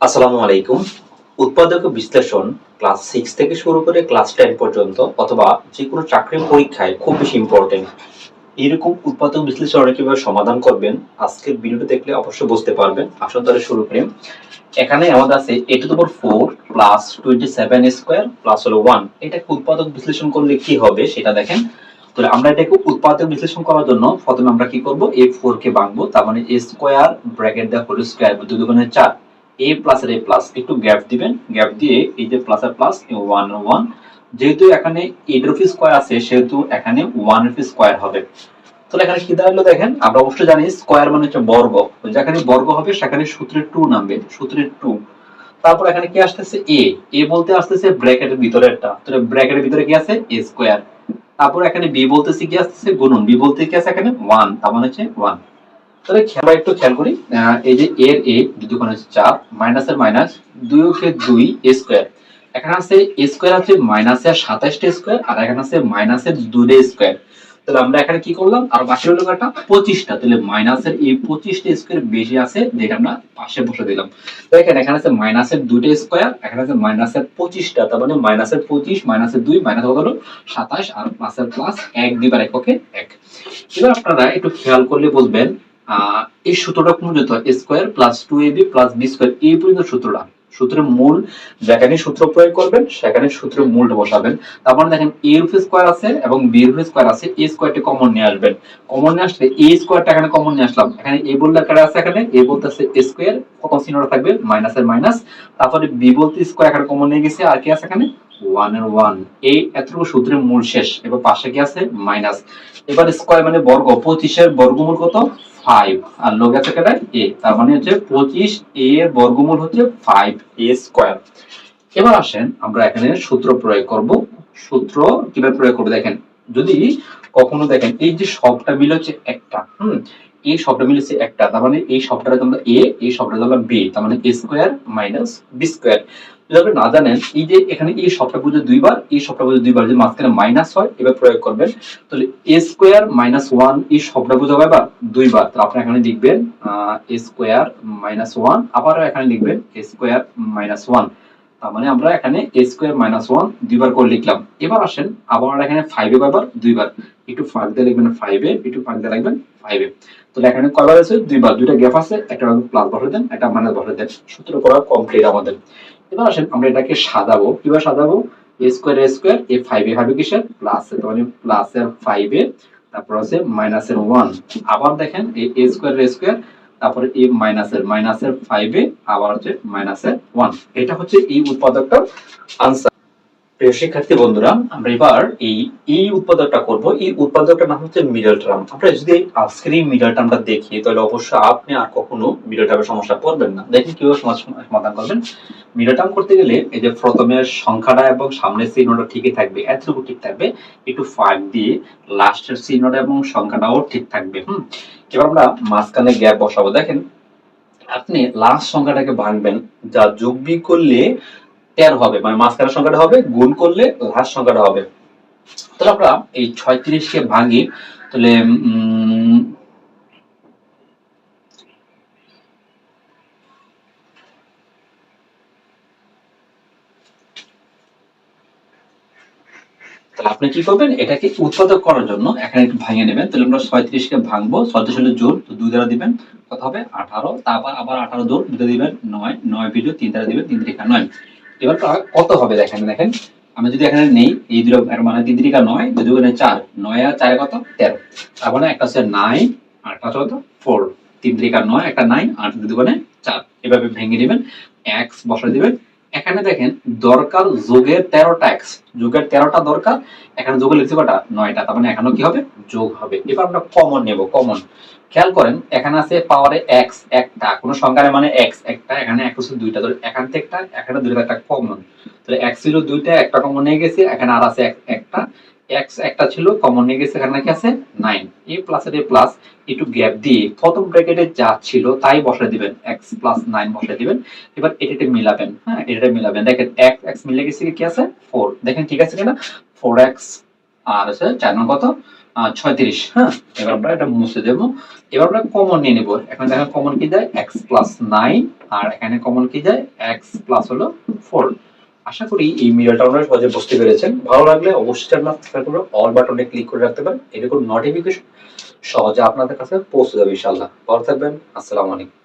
আসসালামু আলাইকুম। উৎপাদক বিশ্লেষণ ক্লাস সিক্স থেকে শুরু করে ক্লাস টেন পর্যন্ত অথবা যে কোনো চাকরির পরীক্ষায় খুব বেশি ইম্পর্টেন্ট এরকম উৎপাদক বিশ্লেষণ কীভাবে সমাধান করবেন। আজকের ভিডিওটা দেখলে অবশ্যই বুঝতে পারবেন। আসুন তাহলে শুরু করি। এখানে আমাদের আছে a to power four plus twenty seven square plus হলো ওয়ান এটাকে উৎপাদক বিশ্লেষণ করলে কি হবে সেটা দেখেন। তাহলে আমরা এটাকে উৎপাদক বিশ্লেষণ করার জন্য প্রথমে আমরা কি করব? এ ফোর কে ভাঙবো তার মানে এ স্কোয়ার ব্র্যাকেট দেওয়া হোল স্কোয়ার দুই দুগুণে চার। এ প্লাস এর এ প্লাস একটু গ্যাপ দিবেন। গ্যাপ দিয়ে এই যে প্লাস আর প্লাস ওয়ান ওয়ান যেহেতু এখানে এইট রুপি স্কোয়ার আছে, সেহেতু এখানে ওয়ান রুপি স্কোয়ার হবে। তাহলে এখানে কি দাঁড়াল দেখেন? আমরা অবশ্যই জানি স্কোয়ার মানে হচ্ছে বর্গ। যেখানে বর্গ হবে, সেখানে সূত্রের টু নামবে, সূত্রের টু তারপর এখানে কি আসতেছে? এ এ বলতে আসতেছে ব্র্যাকেটের ভিতরেরটা। তাহলে ব্র্যাকেটের ভিতরে কি আছে? এ স্কোয়ার তারপর এখানে বি বলতেছে কি আসতেছে? গুণন। বি বলতে কি আছে এখানে? ওয়ান তার মানে হচ্ছে ওয়ান তাহলে আমরা একটু খেয়াল করি এই যে এর এ দুটো কোণ হচ্ছে চার মাইনাসের মাইনাস দুই ওকে দুই স্কোয়ার এখানে আছে স্কোয়ার আছে মাইনাসের সাতাশটা স্কোয়ার আর এখানে আছে মাইনাসের দুইটা স্কোয়ার তাহলে আমরা এখানে কি করলাম? আর বাকি হলো কয়টা পঁচিশটা। তাহলে মাইনাসের এই পঁচিশটা স্কোয়ার বেশি আছে যেটা আমরা পাশে বসে দিলাম। দেখেন এখানে আছে মাইনাসের দুইটা স্কোয়ার এখানে আছে মাইনাসের পঁচিশটা। তার মানে মাইনাসের পঁচিশ মাইনাসের দুই মাইনাস কত হলো? সাতাশ, আর প্লাসের প্লাস এক দিবার এককে এক। এবার আপনারা একটু খেয়াল করলে বুঝবেন এই সূত্রটা কোন যেত square plus two a b plus b square এই পর্যন্ত সূত্রটা। সূত্রের মূল, যেখানে সূত্র প্রয়োগ করবেন, সেখানে সূত্রের মূলটা বসাবেন। তারপরে দেখেন এ রুফ স্কোয়ার আছে এবং বি রুফ স্কোয়ার আছে এ স্কোয়ারটি কমন নিয়ে আসবেন। কমন নিয়ে আসলে এ স্কোয়ারটা এখানে কমন নিয়ে আসলাম। এখানে এ বললে কারা আছে এখানে এ বলতে আছে স্কোয়ার কত চিহ্নটা থাকবে? মাইনাসের মাইনাস তারপরে বি বলতে স্কোয়ার এখানে কমন নিয়ে গেছে, আর কি আছে এখানে? ওয়ানের ওয়ান এই এতটুকু সূত্রের মূল শেষ। এবার পাশে কি আছে? মাইনাস এবার স্কোয়ার মানে বর্গ, পঁচিশের বর্গমূল কত? মানে এখানে সূত্র প্রয়োগ করব। সূত্র কীভাবে প্রয়োগ করব দেখেন। যদি কখনো দেখেন, এই যে সবটা মিল হচ্ছে একটা, হুম, এই সবটা মিল হচ্ছে একটা, তার মানে এই সবটা তোমরা এ, এই সবটা তোমরা বি, তার মানে স্কোয়ার মাইনাস বি স্কোয়ার। যদি আপনি না জানেন, এই যে এখানে এই সবটা বুঝে দুইবার, এই সবটা বুঝে দুইবার যদি মাঝখানে মাইনাস হয়, এবার প্রয়োগ করবেন। তাহলে এ স্কোয়ার মাইনাস ওয়ান এই সবটা বুঝে হবে দুইবার। তো আপনি এখানে লিখবেন এ স্কোয়ার মাইনাস ওয়ান আবারও এখানে লিখবেন এ স্কোয়ার মাইনাস ওয়ান তার মানে আমরা এখানে এ স্কোয়ার মাইনাস ওয়ান দুইবার করে লিখলাম। এবার আসেন, আবার এখানে ফাইভে কয়বার? দুইবার। একটু ফাঁক দিয়ে লিখবেন ফাইভে একটু ফাঁক দিয়ে লিখবেন ফাইভে তাহলে এখানে কয়বার আছে দুইবার। দুইটা গ্যাপ আছে, একটা প্লাস বসে দেন, একটা মাইনাস বসে দেন। সূত্র করা কমপ্লিট আমাদের। এবার আসেন, আমরা এটাকে সাজাবো। কীভাবে সাজাবো? A square a square a five a হবে কিসের? প্লাস তার মানে প্লাস এর ফাইভ এ, তারপর আছে মাইনাস এর ওয়ান আবার দেখেন, এই এ স্কোয়ার এ স্কোয়ার তারপরে এই মাইনাসের মাইনাসের ফাইভ আবার হচ্ছে মাইনাসের ওয়ান এটা হচ্ছে এই উৎপাদকটার আনসার প্রিয় শিক্ষার্থী বন্ধুরা, আমরা এবার এই এই উৎপাদকটা করব। এই উৎপাদকটার নাম হচ্ছে মিডল টার্ম আমরা যদি আজকের এই মিডল টার্মটা দেখি, তাহলে অবশ্যই আপনি আর কখনো মিডল টার্মের সমস্যা করবেন না। দেখেন কীভাবে সমাধান করবেন। মিডল করতে গেলে এই যে প্রথমে সংখ্যাটা এবং সামনের চিহ্নটা ঠিকই থাকবে এতটুকু ঠিক থাকবে একটু ফাঁক দিয়ে লাস্টের চিহ্নটা এবং সংখ্যাটাও ঠিক থাকবে হুম? এবার আমরা মাঝখানে গ্যাপ বসাবো। দেখেন আপনি লাস্ট সংখ্যাটাকে ভাঙবেন যা যোগ বিয়োগ করলে তেরো হবে মানে মাঝখানের সংখ্যাটা হবে গুণ করলে লাস্ট সংখ্যাটা হবে। তাহলে আমরা এই ছয়ত্রিশকে ভাঙি তাহলে উম, তাহলে আপনি কি করবেন? এটাকে উৎপাদক করার জন্য এখানে একটু ভাঙিয়ে নেবেন। তাহলে আমরা ছয়ত্রিশকে ভাঙবো। ছয়ত্রিশ হলে জোর তো দুই দ্বারা দিবেন। কত হবে? আঠারো। তারপর আবার আঠারো জোর দুটো দিবেন। নয়। নয় বিজু তিন দ্বারা দিবেন। তিন তিরিকা নয়। এবার কত হবে? দেখেন দেখেন। আমি যদি এখানে নেই, এই দুটো মানে তিন তিরিকা নয়, দুই দুগুণে চার। নয় আর চারে কত? তেরো। তার মানে একটা হচ্ছে নাইন একটা হচ্ছে কত? ফোর তিন তিরিকা নয়, একটা নাইন আর দুই দুগুণে চার। এভাবে ভেঙে দিবেন। এক্স বসাই দিবেন। এখানে দেখেন দরকার যোগের তেরোটা এক্স যোগের তেরোটা দরকার, এখানে যোগ লিখছে কটা নয়টা, তার মানে এখানেও কি হবে? যোগ হবে। এবার আমরা কমন নেব কমন খেয়াল করেন, এখানে আছে পাওয়ারে এক্স একটা। কোনো সংখ্যার মানে এক্স একটা। এখানে এক হচ্ছে দুইটা ধরে এখান থেকে একটা, এখানে দুইটা একটা কমন তাহলে এক্স ছিল দুইটা, একটা কমন নিয়ে গেছে, এখানে আর আছে একটা। এক্স একটা ছিল কমন নিয়ে গেছে এখানে কি আছে? নাইন এ প্লাস এর প্লাস একটু গ্যাপ দিয়ে প্রথম ব্র্যাকেটে যা ছিল তাই বসে দিবেন। এক্স প্লাস নাইন বসে দিবেন। এবার এটা মিলাবেন হ্যাঁ এটা মিলাবেন। দেখেন, এক এক্স মিলে গেছে কি আছে? ফোর দেখেন, ঠিক আছে কিনা? ফোর এক্স আর হচ্ছে চার নম্বর কত? ছয়ত্রিশ হ্যাঁ? এবার আমরা এটা মুছে দেবো। এবার আমরা কমন নিয়ে নেব। এখন দেখেন কমন কি যায় এক্স প্লাস নাইন আর এখানে কমন কি যায় এক্স প্লাস হলো ফোর আশা করি এই মিডিয়াটা আপনারা সহজে বুঝতে পেরেছেন। ভালো লাগলে অবশ্যই আপনার করে অল বাটনে ক্লিক করে রাখতে পারেন। এরকম নোটিফিকেশন সহজে আপনাদের কাছে পৌঁছে যাবে ইনশাআল্লাহ। ভালো থাকবেন, আসসালামু আলাইকুম।